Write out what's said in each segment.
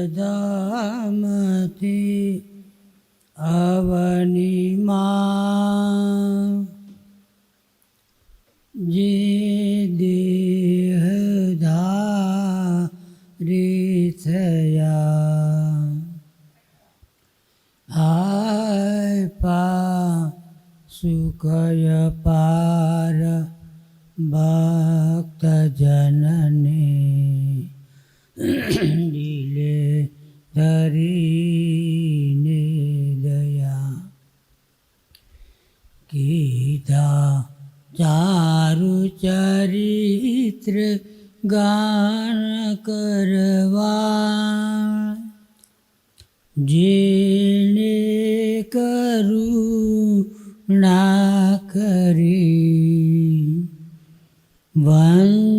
sevda ગાન કરવા. જેને ના કરી વંદુ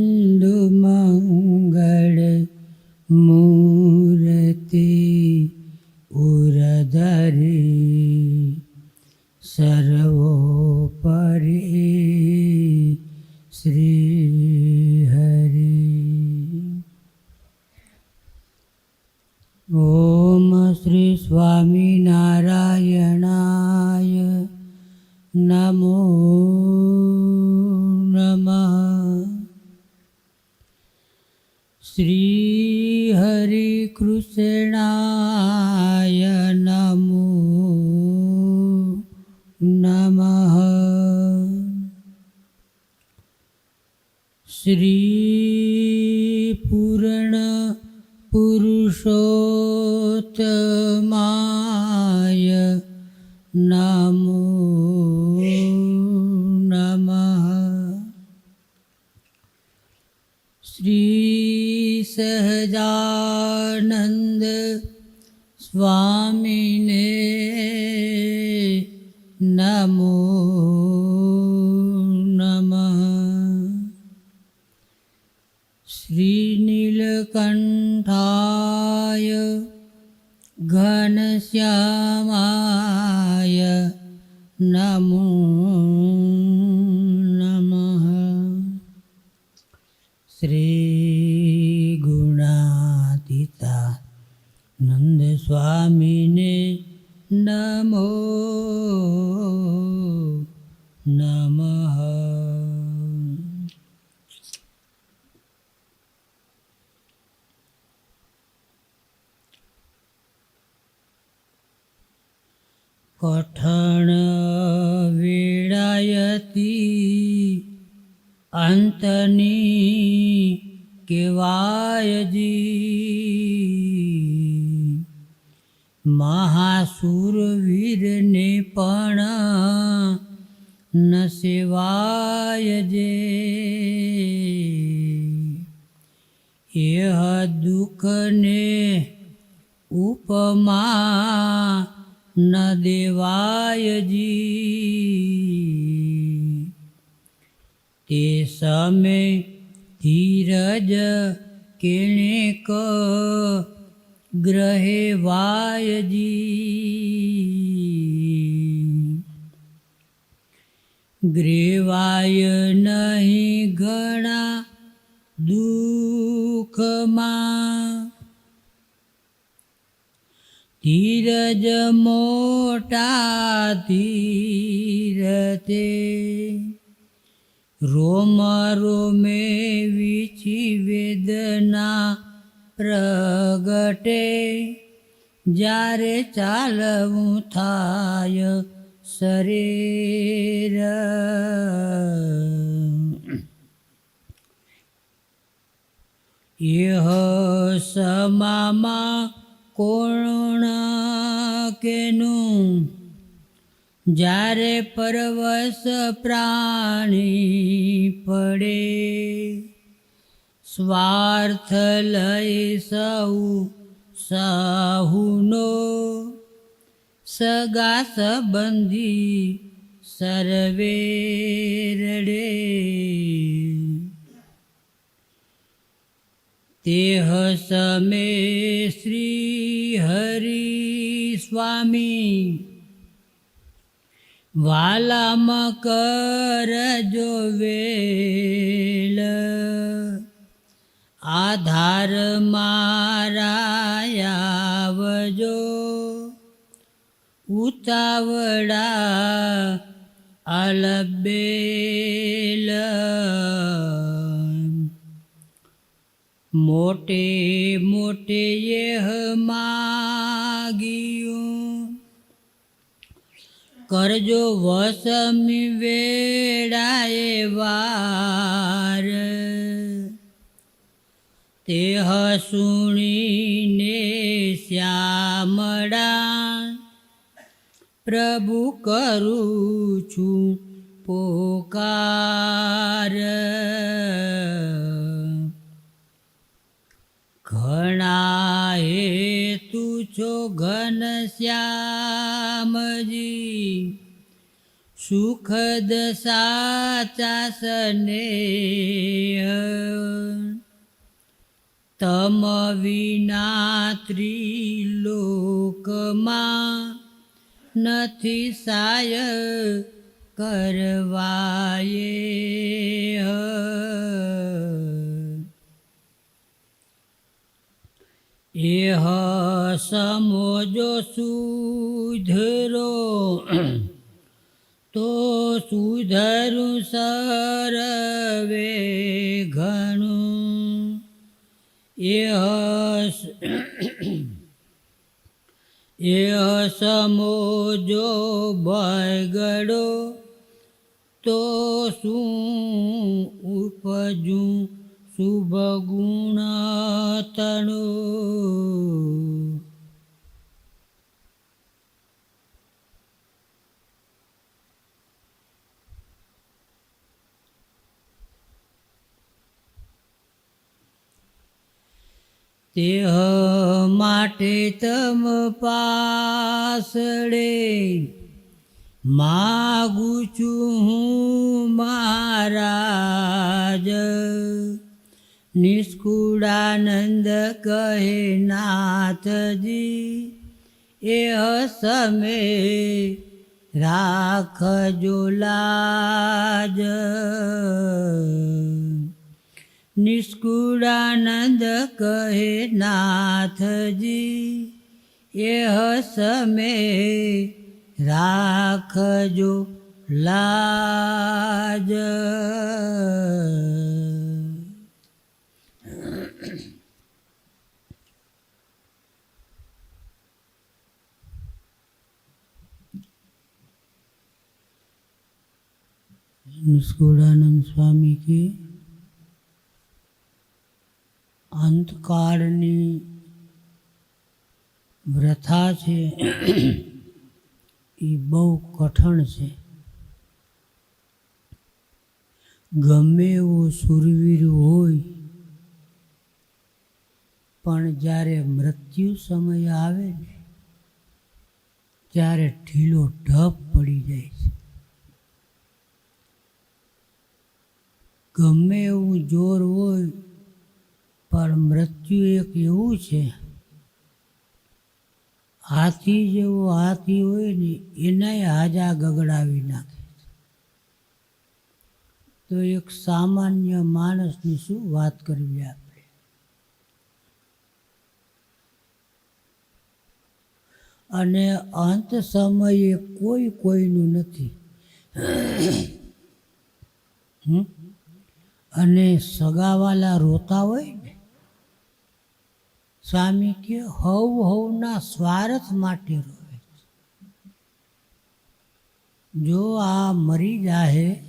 શ્રી હરિ કૃષ્ણાય નમો નમઃ. શ્રી ઘનશ્યામાય નમો પણ ન સેવાય જે. એહ દુઃખને ઉપમા ન દેવાયજી તે સમે ધીરજ કેણે ક ગ્રહે વાયજી ગ્રેવાય નહીં ઘણા દુઃખમાં ધીરજ મોટા ધીરતે રોમ રોમે વિચી વેદના પ્રગટે જ્યારે ચાલવું થાય શરીર. એહ સમામાં કોણ કેનું? જ્યારે પરવશ પ્રાણી પડે સ્વાર્થ લય સૌ સાહુનો. સગા સંબંધી સર્વે રડે. તેહ સમે શ્રી હરિ સ્વામી. વાલામ કરજો વેલ. આધાર મારાયાવજો ઉતાવળા અલબેલ. મોટે મોટે યહ માગ્યું. કરજો વસમી વેળાએ વાર. તે સુણીને શ્યામડા પ્રભુ કરું છું પોકાર. ઘણા હેતુ છો ઘન શ્યામજી, સુખદ સાચા સને તમ વિના ત્રિલોકમાં નથી સાય કરવાયે. એહ સમજો સુધરો તો સુધરું સરવે ઘણું. એહ સમો જો બગડો તો શું ઉપજું શુભ ગુણ તેહ માટે તમ પાસડે માગું છું હું મહારાજ. નિષ્કુળાનંદ કહે, નાથજી એ સમે રાખજો લાજ. નિષ્કુળાનંદ કહે નાથજી એ હસમે રાખજો લાજ. નિષ્કુળાનંદ સ્વામી કે અંતકાળની વ્રથા છે, એ બહુ કઠણ છે. ગમે એવો સુરવીર હોય, પણ જ્યારે મૃત્યુ સમય આવે ને, ત્યારે ઢીલો ઢપ પડી જાય છે. ગમે એવું જોર હોય પણ મૃત્યુ એક એવું છે. હાથી જેવો હાથી હોય ને, એનાય હાજા ગગડાવી નાખે તો એક સામાન્ય માણસની શું વાત કરવી આપણે? અને અંત સમયે કોઈ કોઈનું નથી? અને સગાવાલા રોતા હોય સ્વામી કે હવ હવના સ્વાર્થ માટે રોવે છે. જો આ મરી જાહે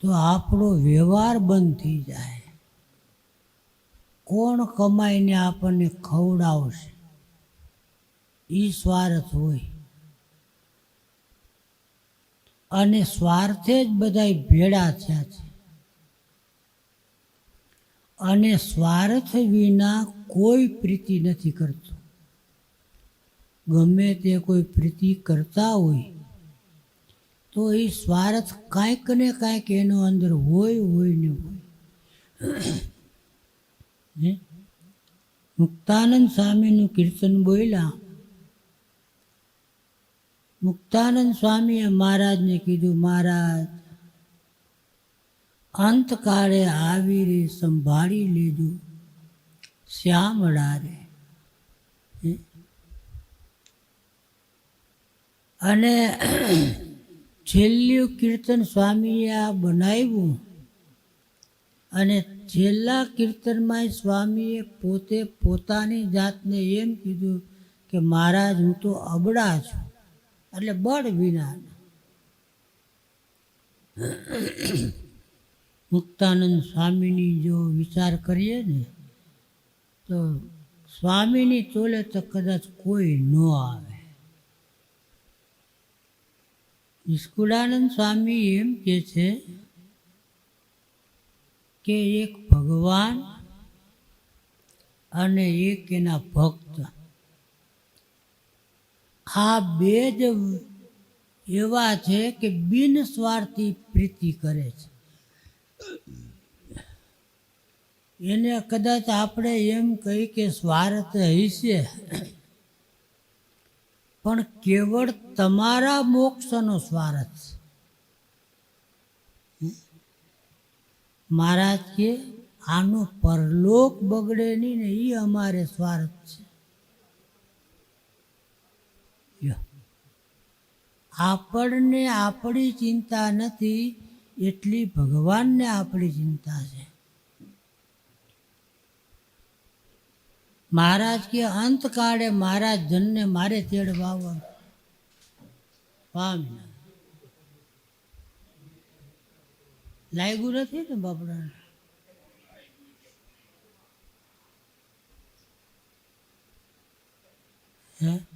તો આપણો વ્યવહાર બંધ થઈ જાય કોણ કમાઈને આપણને ખવડાવશે? એ સ્વાર્થ હોય. અને સ્વાર્થે જ બધા ભેળા થયા છે. અને સ્વાર્થ વિના કોઈ પ્રીતિ નથી કરતું. ગમે તે કોઈ પ્રીતિ કરતા હોય, તો એ સ્વાર્થ કાંઈક ને કાંઈક એનો અંદર હોય હોય ને હોય? મુક્તાનંદ સ્વામીનું કીર્તન બોલ્યા. મુક્તાનંદ સ્વામીએ મહારાજને કીધું, મહારાજ અંતકાળે આવી રે સંભાળી લેજો શ્યામળા રે અને છેલ્લું કીર્તન સ્વામીએ આ બનાવ્યું. અને છેલ્લા કીર્તનમાં સ્વામીએ પોતે પોતાની જાતને એમ કીધું કે, મહારાજ, હું તો અબડા છું. એટલે બળ વિના. મુક્તાનંદ સ્વામીની જો વિચાર કરીએ ને, તો સ્વામીની તોલે તો કદાચ કોઈ ન આવે. નિષ્કુળાનંદ સ્વામી એમ કે છે કે એક ભગવાન અને એક એના ભક્ત. આ બે જ એવા છે કે બિન સ્વાર્થી પ્રીતિ કરે છે. એને કદાચ આપણે એમ કહી કે સ્વાર્થ હશે પણ કેવળ તમારા મોક્ષનો સ્વાર્થ મહારાજ કે, આનો પરલોક બગડે નહીં ને એ અમારે સ્વાર્થ છે. આપણને આપણી ચિંતા નથી, એટલી ભગવાનને આપણી ચિંતા છે. મહારાજ કે અંતકાળે મહારાજ જનને મારે તેડવા આવવાનું સ્વામિનારાયણ લાગ્યું નથી ને બાપડાને? હે?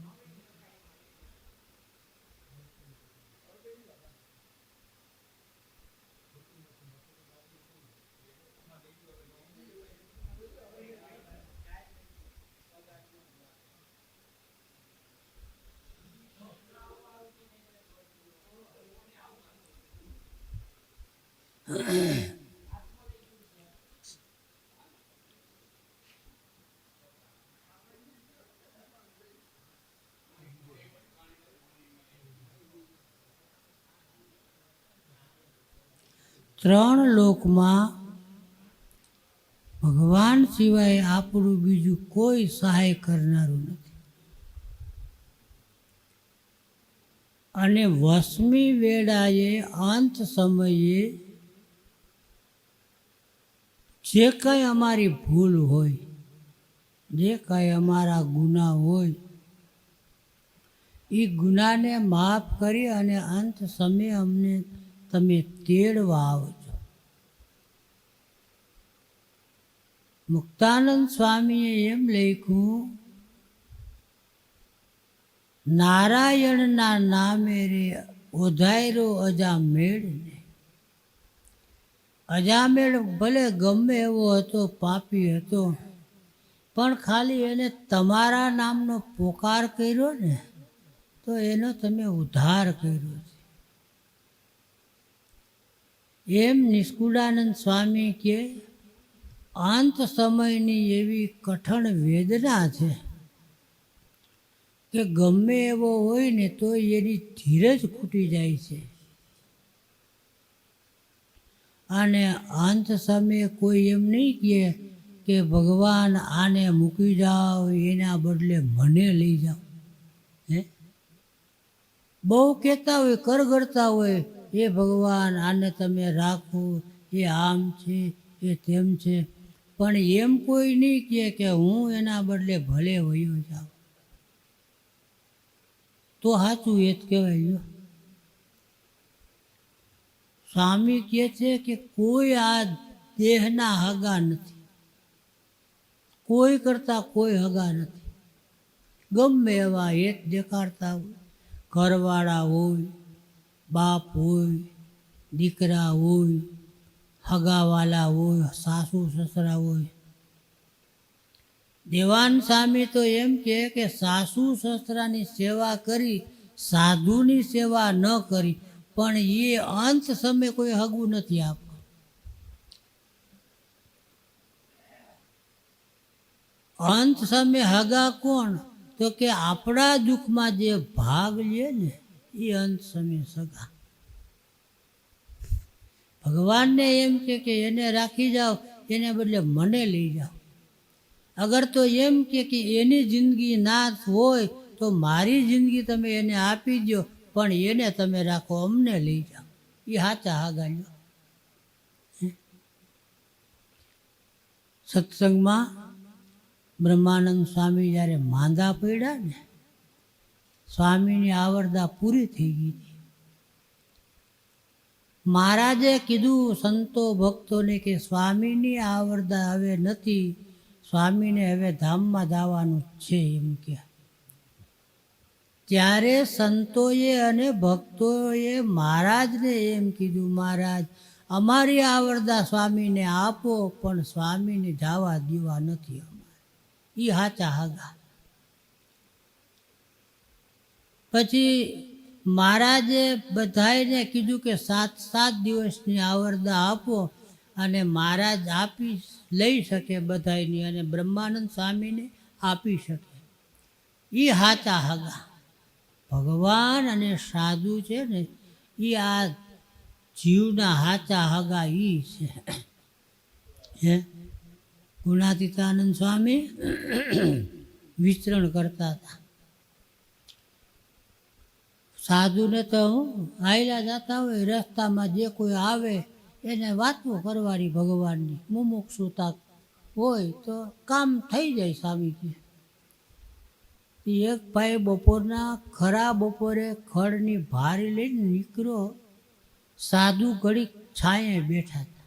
ત્રણ લોકમાં ભગવાન સિવાય આપણું બીજું કોઈ સહાય કરનારું નથી. અને વસમી વેળાએ અંત સમયે જે કંઈ અમારી ભૂલ હોય, જે કંઈ અમારા ગુના હોય એ ગુનાને માફ કરી અને અંત સમયે અમને તમે તેડવા આવજો મુક્તાનંદ સ્વામીએ એમ લખ્યું, નારાયણના નામે રે ઓધાયરો અજામેળને. અજામેળ ભલે ગમે એવો હતો, પાપી હતો, પણ ખાલી એને તમારા નામનો પોકાર કર્યો ને, તો એનો તમે ઉદ્ધાર કર્યો છે એમ નિષ્કુળાનંદ સ્વામી કે અંત સમયની એવી કઠણ વેદના છે કે ગમે એવો હોય ને તો એની ધીરજ ખૂટી જાય છે. અને અંત સમયે કોઈ એમ નહીં કહે કે ભગવાન આને મૂકી જાઓ, એના બદલે મને લઈ જાઓ. હે? બહુ કહેતા હોય, કરગરતા હોય એ ભગવાન, આને તમે રાખો. એ આમ છે, એ તેમ છે. પણ એમ કોઈ નહીં કહે કે હું એના બદલે ભલે વયો જાઉં. તો સાચું એ જ કહેવાય જો. સ્વામી કહે છે કે કોઈ આ દેહના હગા નથી. કોઈ કરતાં કોઈ હગા નથી. ગમે એવા હેત દેખાડતા હોય, ઘરવાળા હોય બાપ હોય, દીકરા હોય, હગાવાલા હોય, સાસુ સસરા હોય. દેવાન સ્વામી તો એમ કહે કે સાસુ સસરાની સેવા કરી, સાધુની સેવા ન કરી, પણ એ અંત સમય કોઈ હગું નથી આપતું. અંત સમય હગા કોણ? તો કે આપણા દુઃખમાં જે ભાગ લે ને એ અંત સમય સગા. ભગવાનને એમ કે કે એને રાખી જાઓ, એને બદલે મને લઈ જાઓ. અગર તો એમ કે કે એની જિંદગી ના હોય, તો મારી જિંદગી તમે એને આપી દો પણ એને તમે રાખો, અમને લઈ જાઓ. એ સાચા હાગાલ્યો સત્સંગમાં બ્રહ્માનંદ સ્વામી જ્યારે માંદા પડ્યા ને સ્વામીની આવરદા પૂરી થઈ ગઈ હતી મહારાજે કીધું, સંતો ભક્તોને કે સ્વામીની આવરદા હવે નથી, સ્વામીને હવે ધામમાં જવાનું છે, એમ કે ત્યારે સંતોએ અને ભક્તોએ મહારાજને એમ કીધું, મહારાજ, અમારી આવરદા સ્વામીને આપો, પણ સ્વામીને જવા દેવા નથી અમારે. એ હાચા હાગા. પછી મહારાજે બધાને કીધું કે સાત સાત દિવસની આવરદા આપો અને મહારાજ આપી લઈ શકે બધાની અને બ્રહ્માનંદ સ્વામીને આપી શકે. એ હાચા હાગા. ભગવાન અને સાધુ છે ને એ આ જીવના હાચા હગા એ છે. હે? ગુણાતીતાનંદ સ્વામી વિચરણ કરતા હતા. સાધુને તો હું હાયલા જતા હોય, રસ્તામાં જે કોઈ આવે, એને વાતો કરવાની ભગવાનની મુમુક્ષુતા હોય તો કામ થઈ જાય સ્વામીજી. એક ભાઈ બપોરના ખરા બપોરે ખડની ભારી લઈને નીકળ્યો સાધુ ઘડીક છાંયે બેઠા હતા.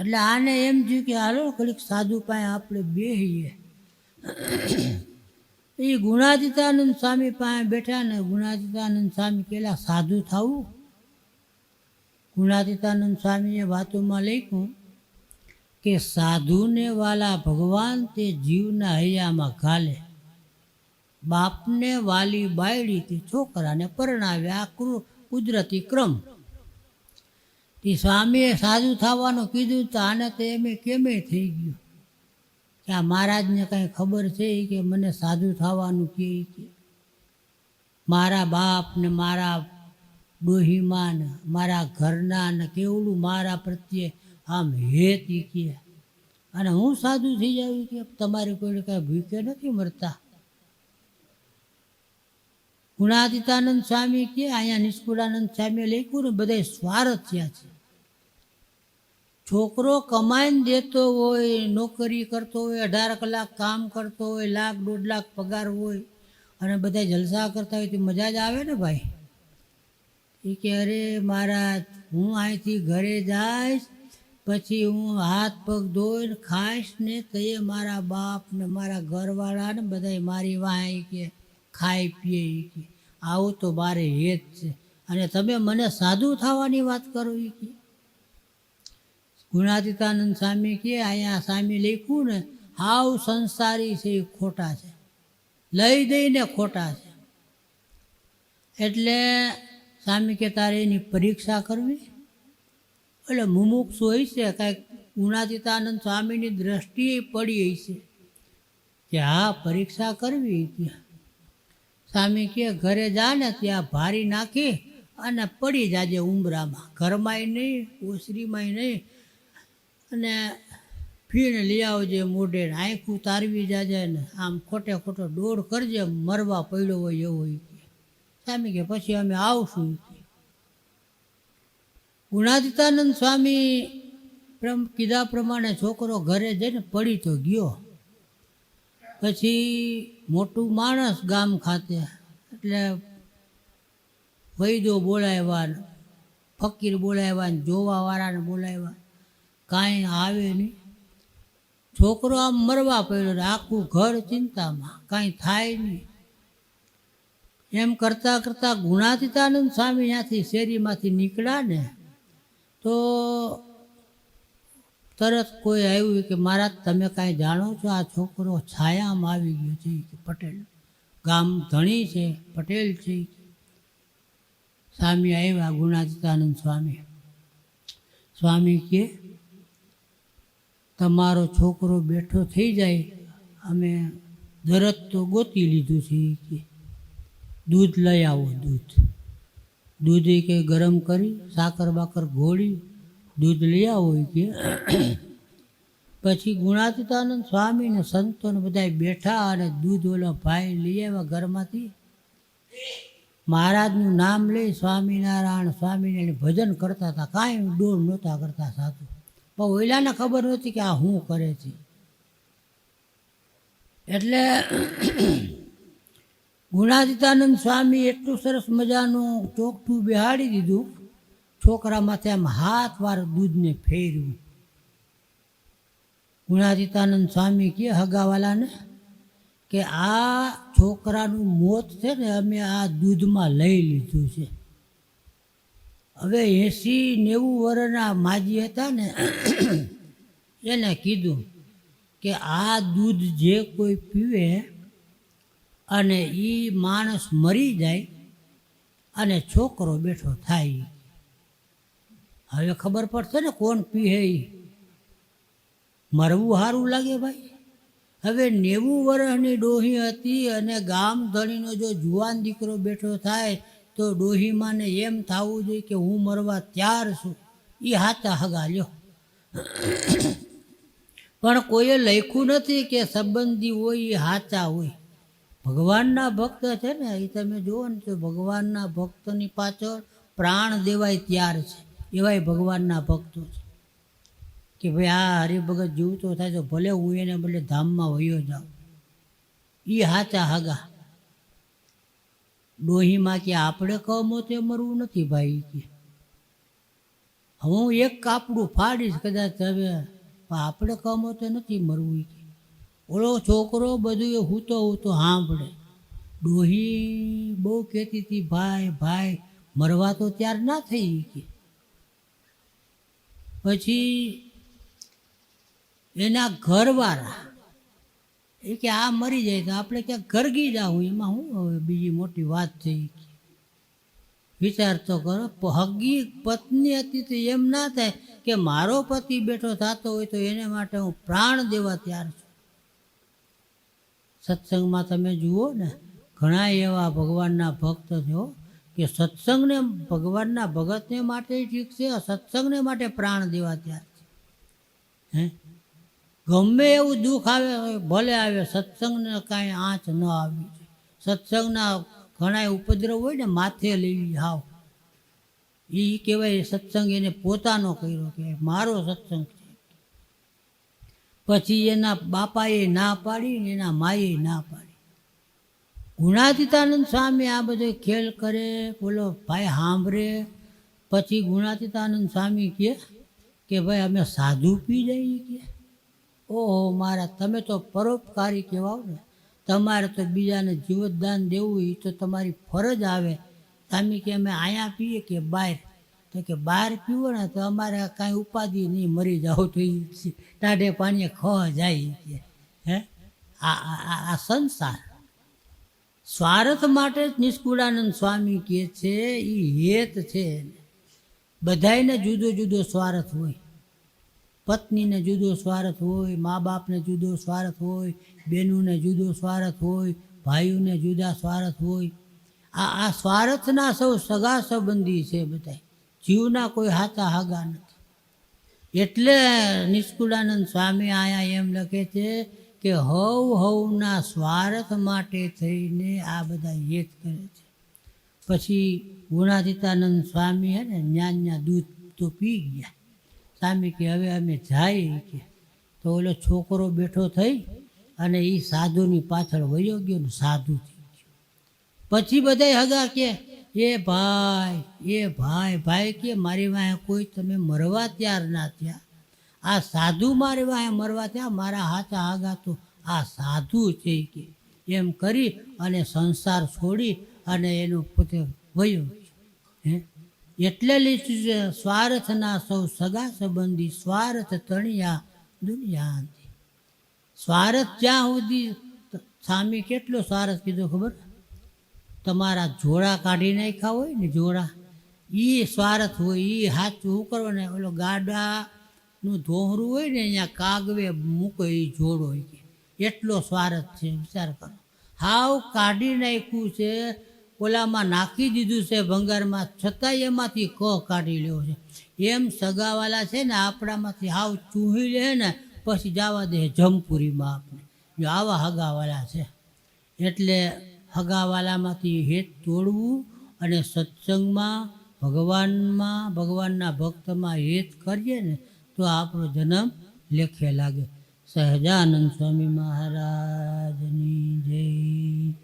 એટલે આને એમ થયું કે હાલો ઘડીક સાધુ પાસે આપણે બેહીએ. એ ગુણાતીતાનંદ સ્વામી પાસે બેઠા ને ગુણાતીતાનંદ સ્વામી પેલા સાધુ થવું ગુણાતીતાનંદ સ્વામીએ વાતોમાં લખ્યું કે સાધુને વાલા ભગવાન તે જીવના હૈયામાં ઘાલે. બાપને વાલી બાયડી તે છોકરાને પરણાવે. આ કુદરતી ક્રમ. તે સ્વામીએ સાધુ થવાનું કીધું તો આને તો એમ કેમે થઈ ગયું. કે આ મહારાજને કાંઈ ખબર છે કે મને સાધુ થવાનું કે ઈ કે મારા બાપ ને મારા ડોહીમાં ને મારા ઘરના ને કેવડું મારા પ્રત્યે આમ હેત કે. અને હું સાધુ થઈ જાઉં કે તમારે કોઈને કાંઈ ભૂખે નથી મરતા? ગુણાતીતાનંદ સ્વામી કે અહીંયા નિષ્કુળાનંદ સ્વામીએ લખ્યું ને બધા સ્વાર્થ થયા છે. છોકરો કમાઈને દેતો હોય, નોકરી કરતો હોય, અઢાર કલાક કામ કરતો હોય, લાખ, દોઢ લાખ પગાર હોય અને બધા જલસા કરતા હોય તો મજા જ આવે ને ભાઈ? એ કે, અરે મારા હું અહીંથી ઘરે જઈશ, પછી હું હાથ પગ ધોઈને ખાઈશ ને તે મારા બાપ ને મારા ઘરવાળા ને બધા મારી વાંઈ કે, ખાઈ પીએ કે, આવું તો મારે હેત છે. અને તમે મને સાદું થવાની વાત કરો એ કે ગુણાતીતાનંદ સ્વામી કહે, અહીંયા સ્વામી લખ્યું ને, હાવ સંસારી છે, એ ખોટા છે. લઈ દઈને ખોટા છે. એટલે સ્વામી કે તારે એની પરીક્ષા કરવી? એટલે મુમુક્ષ હોય છે, કાંઈક ગુણાતીતાનંદ સ્વામીની દ્રષ્ટિએ પડી હશે કે, હા, પરીક્ષા કરવી સ્વામી કે ઘરે જા ને, ત્યાં ભારી નાખી અને પડી જાજે ઉંબરામાં ઘરમાંય નહીં, ઓસરીમાંય નહીં અને ફીણ લઈ આવજે મોઢે આંખું તારવી જાજે ને આમ ખોટે ખોટો દોડ કરજે, મરવા પડ્યો હોય એવો સ્વામી કે. પછી અમે આવશું ગુણાદિતાનંદ સ્વામી કીધા પ્રમાણે છોકરો ઘરે જઈને પડી તો ગયો. પછી મોટું માણસ ગામ ખાતે, એટલે વૈદો બોલાવ્યા ફકીર બોલાવ્યા જોવાવાળાને બોલાવ્યા. કાંઈ આવે નહીં. છોકરો આમ મરવા પડ્યો આખું ઘર ચિંતામાં, કાંઈ થાય નહીં. એમ કરતાં કરતાં ગુણાતીતાનંદ સ્વામી ત્યાંથી શેરીમાંથી નીકળ્યા ને, તો તરત કોઈ આવ્યું કે, મહારાજ, તમે કાંઈ જાણો છો, આ છોકરો છાયામાં આવી ગયો છે, કે પટેલ? ગામ ધણી છે, પટેલ છે. સ્વામી આવ્યા ગુણાતીતાનંદ સ્વામી. સ્વામી કે તમારો છોકરો બેઠો થઈ જાય, અમે દરદ તો ગોતી લીધું છે કે, દૂધ લઈ આવો દૂધ. દૂધ કે ગરમ કરી, સાકર બાકર ઘોળી દૂધ લઈ આવો કે. પછી ગુણાતીતાનંદ સ્વામી ને સંતો ને બધા બેઠા અને દૂધ ઓલો ભાઈ લઈ આવ્યા ઘરમાંથી. મહારાજનું નામ લઈ સ્વામિનારાયણ સ્વામીને ભજન કરતા હતા, કાંઈ ડોળ નહોતા કરતા સાધુ. પણ ઓઈલાને ખબર નહોતી કે આ શું કરે છે. એટલે ગુણાદિતાનંદ સ્વામી એટલું સરસ મજાનું ચોકઠું બિહાડી દીધું, છોકરા માથે આમ હાથ વાર દૂધને ફેરવ્યું ગુણાદિતાનંદ સ્વામી કે હગાવાલાને કે આ છોકરાનું મોત છે ને અમે આ દૂધમાં લઈ લીધું છે. હવે એંસી નેવું વર્ષના માજી હતા ને, એને કીધું કે આ દૂધ જે કોઈ પીવે અને એ માણસ મરી જાય અને છોકરો બેઠો થાય. હવે ખબર પડશે ને કોણ એ મરવું સારું લાગે ભાઈ. હવે નેવું વર્ષની ડોહી હતી અને ગામ ધણીનો જો જુવાન દીકરો બેઠો થાય તો ડોહીમાને એમ થવું જોઈએ કે હું મરવા ત્યાર છું. એ હાચા હગાલ્યો પણ કોઈએ લખ્યું નથી કે સંબંધી હોય એ હાચા હોય. ભગવાનના ભક્ત છે ને એ તમે જુઓ ને તો ભગવાનના ભક્તની પાછળ પ્રાણ દેવાય ત્યાર છે. એવાય ભગવાનના ભક્તો છે. કે ભાઈ આ હરિભગત જીવતો થાય તો ભલે હું એને બદલે ધામમાં વયો જાઉં. એ હાચા હગા. ડોહીમાં કે આપણે કમોતે મરવું નથી ભાઈ કે. હું એક કાપડું ફાડીશ કદાચ હવે, પણ આપણે કમોતે નથી મરવું કે. ઓલો છોકરો બધું એ હૂતો હૂતો સાંભળે. ડોહી બહુ કહેતી હતી, ભાઈ ભાઈ, મરવા તો ત્યાર ના થઈ કે. પછી એના ઘરવાળા એ કે આ મરી જાય તો આપણે ક્યાંક ગરગી જાવું એમાં હું હવે બીજી મોટી વાત થઈ વિચાર તો કરો હગી પત્ની હતી તો એમ ના થાય કે મારો પતિ બેઠો થતો હોય તો એને માટે હું પ્રાણ દેવા તૈયાર છું. સત્સંગમાં તમે જુઓ ને, ઘણા એવા ભગવાનના ભક્ત છો કે સત્સંગને, ભગવાનના ભગતને માટે ઠીક છે સત્સંગને માટે પ્રાણ દેવા તૈયાર છે. હે? ગમે એવું દુઃખ આવે, ભલે આવે, સત્સંગને કાંઈ આંચ ન આવી સત્સંગના ઘણા ઉપદ્રવ હોય ને, માથે લેવી હાવ. એ કહેવાય સત્સંગ એને પોતાનો કર્યો કે મારો સત્સંગ છે. પછી એના બાપાએ ના પાડી ને એના માએ ના પાડી. ગુણાતીતાનંદ સ્વામી આ બધો ખેલ કરે, બોલો, ભાઈ સાંભળે પછી ગુણાતીતાનંદ સ્વામી કહે કે ભાઈ અમે સાધુ પી જઈએ કે? ઓહો, મારા, તમે તો પરોપકારી કહેવાઓ ને. તમારે તો બીજાને જીવતદાન દેવું એ તો તમારી ફરજ આવે. તમે કે અમે અહીંયા પીએ કે બહાર? તો કે બહાર પીવો ને તો અમારે કાંઈ ઉપાધિ નહીં, મરી જાઓ તો એ ટાઢે પાણીએ ખ જાય કે. હે? આ, આ- સંસાર. સ્વાર્થ માટે જ નિષ્કુળાનંદ સ્વામી કહે છે એ હેત છે. બધાયને જુદો જુદો સ્વાર્થ હોય. પત્નીને જુદો સ્વાર્થ હોય મા બાપને જુદો સ્વાર્થ હોય બહેનોને જુદો સ્વાર્થ હોય, ભાઈઓને જુદા સ્વાર્થ હોય. આ આ સ્વાર્થના સૌ સગા સંબંધી છે બધા જીવના કોઈ હાથા હાગા નથી. એટલે નિષ્કુળાનંદ સ્વામી આયા એમ લખે છે કે હવ હવના સ્વાર્થ માટે થઈને આ બધા હેત કરે છે. પછી ગુણાતીતાનંદ સ્વામી હે ને જ્ઞાનના દૂધ તો પી ગયા. સ્વામી કે હવે અમે જાય કે. તો ઓલો છોકરો બેઠો થઈ અને એ સાધુની પાછળ વયો ગયો ને સાધુ થઈ ગયો. પછી બધા હગા કે, એ ભાઈ એ ભાઈ ભાઈ કે મારી વાંહે કોઈ તમે મરવા ત્યાર ના થયા. આ સાધુ મારી વાંહે મરવા થયા, મારા હાથા આગા તો આ સાધુ છે કે. એમ કરી અને સંસાર છોડી અને એનું પોતે વયો હે? એટલે લીધું સ્વાર્થના સૌ સગા સંબંધી સ્વાર્થ તણિયા દુનિયા સ્વાર્થ જ્યાં સુધી? સ્વામી કેટલો સ્વાર્થ કીધો ખબર? તમારા જોડા કાઢી નાખ્યા હોય ને જોડા એ સ્વાર્થ હોય એ હાથ શું ને ઓલો ગાડાનું ધોહરું હોય ને અહીંયા કાગવે મૂકો એ જોડો એટલો સ્વાર્થ છે, વિચાર કરો. હાવ કાઢી નાખ્યું છે ઓલામાં નાખી દીધું છે ભંગારમાં, છતાંય એમાંથી ક કાઢી લેવો છે. એમ સગાવાલા છે ને આપણામાંથી હાવ ચૂહી લે ને, પછી જવા દે જમપુરીમાં આપણે જો આવા હગાવાલા છે. એટલે હગાવાલામાંથી હેત તોડવું અને સત્સંગમાં, ભગવાનમાં, ભગવાનના ભક્તમાં હેત કરીએ ને, તો આપણો જન્મ લેખે લાગે. સહજાનંદ સ્વામી મહારાજની જય.